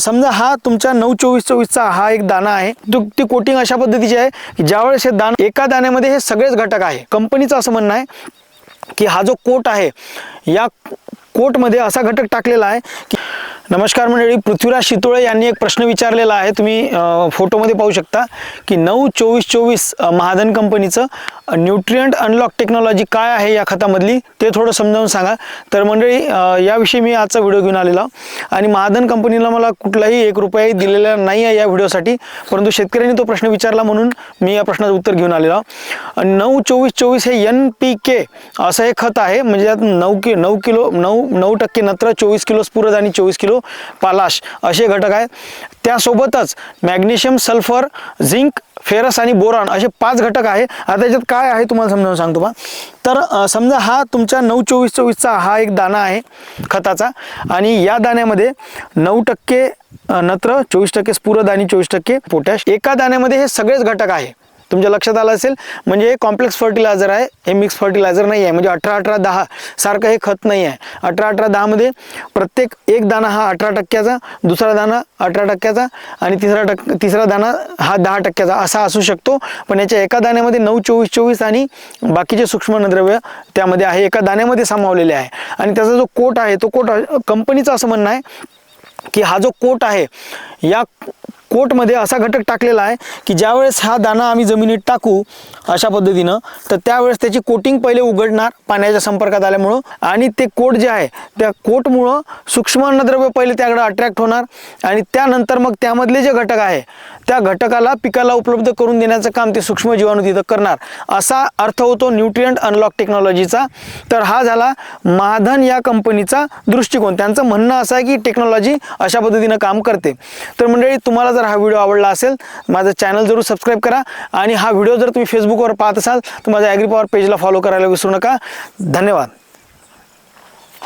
समजा हा तुमच्या नऊ चोवीस चोवीसचा हा एक दाना आहे. तो ती कोटिंग अशा पद्धतीची आहे की ज्यावेळेस हे दाना एका दाण्यामध्ये हे सगळेच घटक आहे. कंपनीचं असं म्हणणं आहे की हा जो कोट आहे या कोटमध्ये असा घटक टाकलेला आहे की नमस्कार मंडळी पृथ्वीराज शितोळे यांनी एक प्रश्न विचारलेला आहे. तुम्ही फोटोमध्ये पाहू शकता की नऊ चोवीस चोवीस महाधन कंपनीचं न्यूट्रियंट अनलॉक टेक्नॉलॉजी काय आहे या खतामधली ते थोडं समजावून सांगा. तर मंडळी याविषयी मी आजचा व्हिडिओ घेऊन आलेला आणि महाधन कंपनीला मला कुठलाही एक रुपयाही दिलेला नाही आहे या व्हिडिओसाठी परंतु शेतकऱ्यांनी तो प्रश्न विचारला म्हणून मी या प्रश्नाचं उत्तर घेऊन आलेलो नऊ चोवीस चोवीस हे एन पी के असं हे खत आहे. म्हणजे यात नऊ कि नऊ किलो नऊ नऊ टक्के नत्र चोवीस किलो स्फुरद आणि चोवीस किलो पालाश असे घटक आहेत. त्यासोबतच मॅग्नेशियम सल्फर झिंक फेरस आणि बोरॉन असे पाच घटक आहे. आता त्याच्यात काय आहे तुम्हाला समजावून सांगतो बा. तर समजा हा तुमच्या नऊ चोवीस चोवीसचा हा एक दाणा आहे खताचा. आणि या दाण्यामध्ये नऊ टक्के नत्र चोवीस टक्के स्फुरद आणि चोवीस टक्के पोटॅश. एका दाण्यामध्ये हे सगळेच घटक आहे. तुमच्या लक्षात आलं असेल? म्हणजे हे कॉम्प्लेक्स फर्टिलायझर आहे. हे मिक्स फर्टिलायझर नाही आहे. म्हणजे अठरा अठरा दहा सारखं हे खत नाही आहे. अठरा अठरा दहामध्ये प्रत्येक एक दाणा हा अठरा टक्क्याचा दुसरा दाणा अठरा टक्क्याचा आणि तिसरा टक्क तिसरा दाणा हा दहा टक्क्याचा. असा असू शकतो. पण याच्या एका दाण्यामध्ये नऊ चोवीस चोवीस आणि बाकीचे सूक्ष्मद्रव्य त्यामध्ये आहे. एका दाण्यामध्ये सामावलेले आहे. आणि त्याचा जो कोट आहे तो कोट कंपनीचं असं म्हणणं आहे की हा जो कोट आहे या कोटमध्ये असा घटक टाकलेला आहे की ज्यावेळेस हा दाणा आम्ही जमिनीत टाकू अशा पद्धतीनं तर त्यावेळेस त्याची कोटिंग पहिले उघडणार पाण्याच्या संपर्कात आल्यामुळं आणि ते कोट जे आहे त्या कोटमुळं सूक्ष्म अन्नद्रव्य पहिले त्याकडे अट्रॅक्ट होणार आणि त्यानंतर मग त्यामधले जे घटक आहे त्या घटकाला पिकाला उपलब्ध करून देण्याचं काम ते सूक्ष्म जीवाणू तिथं करणार. असा अर्थ होतो न्यूट्रियंट अनलॉक टेक्नॉलॉजीचा तर हा झाला महाधन या कंपनीचा दृष्टिकोन. त्यांचं म्हणणं असं आहे की टेक्नॉलॉजी अशा पद्धतीनं काम करते. तर मंडळी तुम्हाला जर हा व्हिडिओ आवडला असेल माझं चॅनल जरूर सबस्क्राईब करा आणि हा व्हिडिओ जर तुम्ही फेसबुकवर पाहत असाल तर माझ्या ॲग्री पॉवर पेजला फॉलो करायला विसरू नका. धन्यवाद.